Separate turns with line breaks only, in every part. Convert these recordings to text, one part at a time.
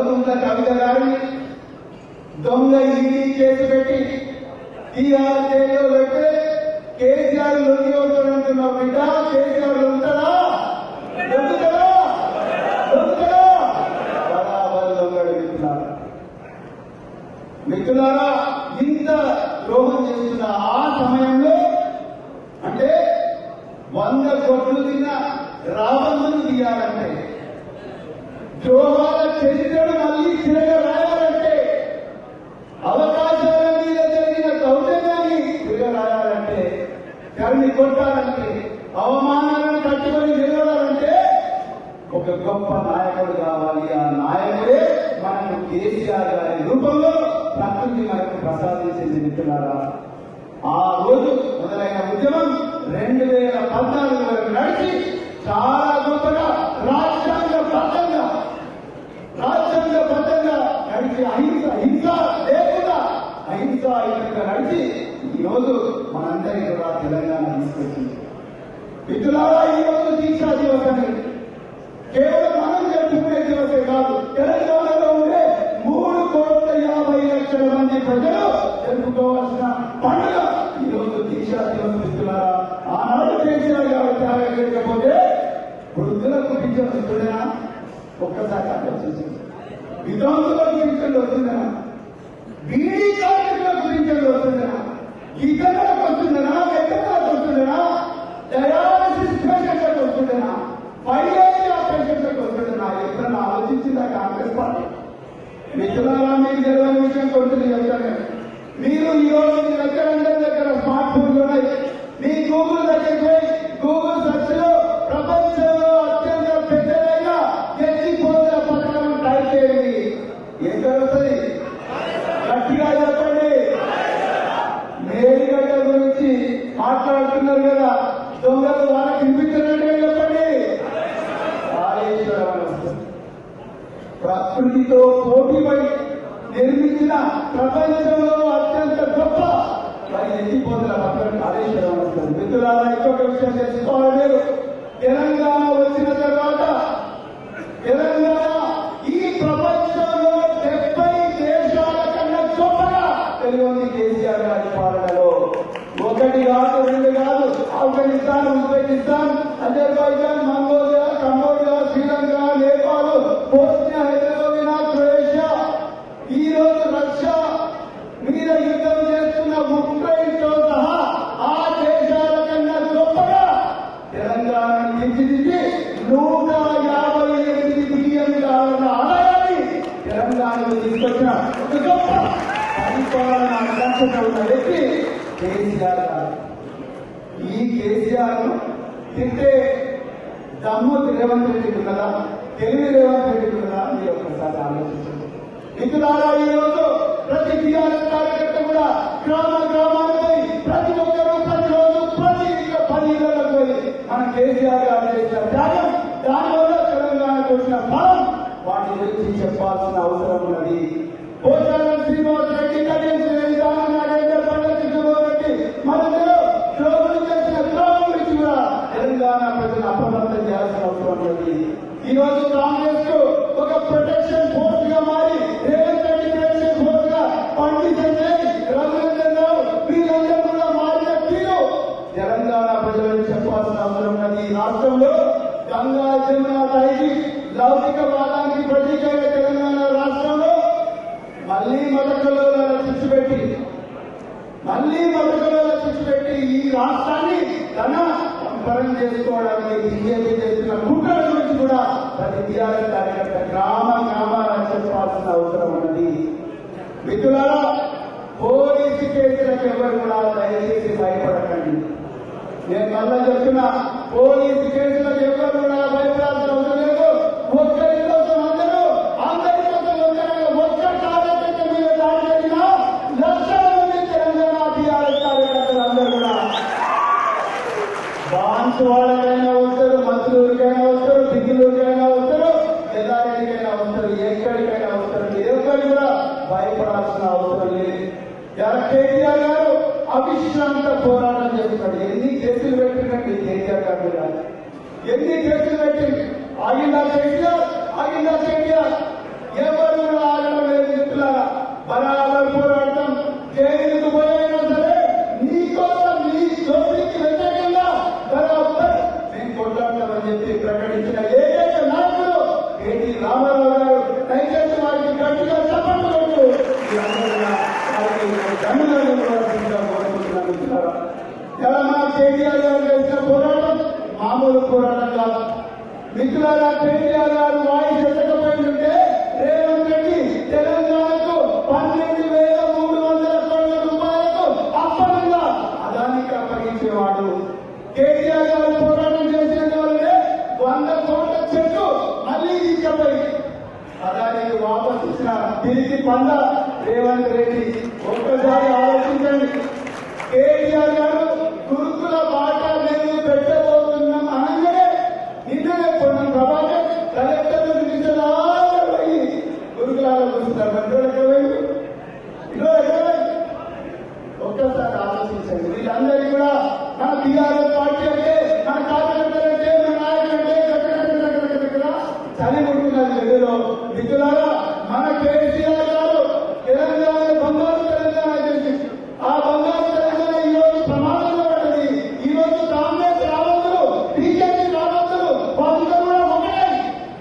చదువుతున్న కవిత గారిని దొంగ ఈడీ కేసు పెట్టి టీఆర్ జైల్లో పెడితే కేసీఆర్ లొంగి అవుతాడంటున్న బిడ్డ? కేసీఆర్ లొంగుతాడా? లొంగుతాడా? లొంగుతాడా? బరాబర్ లొంగడు మిత్రులారా. మిత్రులారా ఇంత ద్రోహం చేస్తున్న ఆ సమయంలో అంటే వంద కోట్లు తిన్న రావణుని తీయాలంటే ద్రోహాల చరిత్రను మళ్ళీ తిరగ రాయాలంటే అవకాశాల మీద జరిగిన దౌర్జన్యాన్ని తిరగ రాయాలంటే కొట్టాలంటే అవమానాలను తట్టుకొని నిలబడాలంటే ఒక గొప్ప నాయకుడు కావాలి. ఆ నాయకుడే మనకు కేసీఆర్ గారి రూపంలో ప్రకృతి మనకు ప్రసాదించింది మిత్రులారా. ఆ రోజు మొదలైన ఈరోజు ఈ మనందరికీ కూడా తెలంగాణ తీసుకొచ్చింది. మిత్రులారా ఈరోజు రోజు దీక్షా దివస్. అని కేవలం మనం జరుపుకునే దివసే కాదు తెలంగాణలో ఉండే మూడు కోట్ల యాభై లక్షల మంది ప్రజలు జరుపుకోవాల్సిన పండుగ ఈరోజు రోజు దీక్షా దివస్ మిత్రులారా. ఆనాడు కేసీఆర్ గారు త్యాగం చేయకపోతే వృద్ధులకు పింఛన్ వస్తుందనా ఒక్కసారి ఆలోచించండి. విధాంతులకు పింఛన్లు మిత్రులారా మీకు తెలియని విషయం కొంచెం చెప్తాను మీరు ఈ రోజు మీ దగ్గర అందరి దగ్గర స్మార్ట్ ఫోన్లు ఉన్నాయి మీ గూగుల్ ప్రపంచంలో అత్యంత గొప్ప మరి ఎత్తిపోతున్న పక్కన కాళేశ్వరం వస్తుంది మిత్రులారా ఇంకొక విషయం తెలుసుకోవాలి మీరు. తెలంగాణ వచ్చిన తర్వాత తెలంగాణ ఈ ప్రపంచంలో డెబ్బై దేశాల కన్నా గొప్పగా తెలియంది కేసీఆర్ గారి పాలనలో. ఒకటి కాదు రెండు కాదు ఆఫ్ఘనిస్తాన్ ఉజ్బెకిస్తాన్ అజర్బైజాన్ పరిపాలన దక్షత ఉన్న వ్యక్తి కేసీఆర్ ఈ కేసీఆర్ తింటే దమ్ము రేవంత్ రెడ్డి ఉన్నదా? తెలివి రేవంత్ రెడ్డి ఉన్నదా? మీరు ఒక్కసారి ఆలోచించండి. మిత్రులారా ఈ రోజు ప్రతి టీఆర్ఎస్ కార్యకర్త కూడా గ్రామ గ్రామాలకు పోయి ప్రతి ఒక్కరూ ప్రతిరోజు ప్రతి పది ఇళ్ళకు పోయి మన కేసీఆర్ గారు చేసిన త్యాగం దానివల్ల తెలంగాణకు వచ్చిన ఫలం వాటి గురించి చెప్పాల్సిన అవసరం ఉన్నది. పోచారం శ్రీనివాస్ రెడ్డి కళ్యాణ్ విధానం నాగేందర్ పండుగ జగన్మోహన్ చేసిన కూడా తెలంగాణ ప్రజలు అప్రమత్తం చేయాల్సిన అవసరం ఈ రోజు కాంగ్రెస్కు ఒక ప్రొటెక్షన్ ఫోర్స్గా మారి రేవంత్ రెడ్డి ప్రొటెక్షన్ ఫోర్స్గా పండిత్ రఘునందన్ రావు వీళ్ళందరూ కూడా మారిన తీరు తెలంగాణ ప్రజలకు చెప్పాల్సిన అవసరం ఉన్నది ఈ రాష్ట్రంలో. గంగా జమున నది లౌకికవాదానికి ప్రతీకగా తెలంగాణ రాష్ట్రంలో. మళ్ళీ మతకలో తెచ్చిపెట్టి మళ్ళీ మతకలో తెచ్చిపెట్టి ఈ రాష్ట్రాన్ని తన సంపరం చేసుకోవడానికి బీజేపీ చేసిన కుట్ర గురించి కూడా ప్రతి టీఆర్ఎస్ కార్యకర్త గ్రామ గ్రామాల చెప్పాల్సిన అవసరం ఉన్నది. మిత్రులారా పోలీసు కేసులకు ఎవరు కూడా దయచేసి భయపడకండి. నేను మళ్ళా చెప్తున్నా పోలీసు కేసులకు ఎవరు కూడా భయపడాల్సిన అవసరం బాన్స్ వాళ్ళకైనా వస్తారు మంత్రులకైనా వస్తారు దిగులకైనా వస్తారు ఎల్లారెడ్డికైనా వస్తారు ఎక్కడికైనా వస్తారు. ఏ కూడా భయపడాల్సిన అవసరం లేదు. కేసీఆర్ గారు అవిశ్రాంత పోరాటం చేస్తున్నాడు. ఎన్ని కేసులు పెట్టినట్టు కేసీఆర్ గారు ఎన్ని కేసులు పెట్టింది ఆగిందా కేసీఆర్ ఆగిందా కేసీఆర్ కేటీఆర్ గారు చేసిన పోరాటం మామూలు పోరాటం కాదు. మిత్రులారా కేటీఆర్ గారు వాయిస్ ఎత్తకపోయిందంటే రేవంత్ రెడ్డి తెలంగాణకు పన్నెండు వేల మూడు వందల కోట్ల రూపాయలకు అప్పనంగా అదానికి అప్పగించేవాడు. కేటీఆర్ గారు పోరాటం చేసిన వల్లనే వంద కోట్ల చెట్టు మళ్ళీ తీసుకపోయి అదానికి వాపస్ ఇచ్చిన తిరిగి పంద రేవంత్ రెడ్డి. ఒక్కసారి ఆలోచించండి. కేటీఆర్ గారు ఒక్కసారి ఆలోచించండి. వీళ్ళందరికీ కూడా మన టీఆర్ఎస్ పార్టీ అంటే మన కార్యకర్తలు మన నాయకులు చలి మిత్రులారా మన కేసీఆర్ గారు తెలంగాణ బంగారు తెలంగాణ ఆ బంగారు తెలంగాణ ఈ రోజు ప్రమాదంలో పడ్డది ఈ రోజు కాంగ్రెస్ రావద్దు బీజేపీ రావద్దు వాళ్ళందరూ కూడా ఒకటే.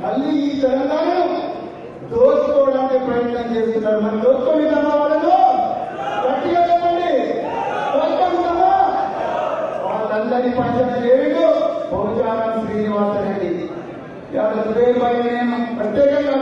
మళ్ళీ ఈ తెలంగాణను దోచుకోవడానికి ప్రయత్నం చేస్తున్నారు. మరి దోచుకొని వాళ్ళందరి పంచాయతీ చేయడు పోచారం శ్రీనివాసరెడ్డి ఎవరి నేను ప్రత్యేకంగా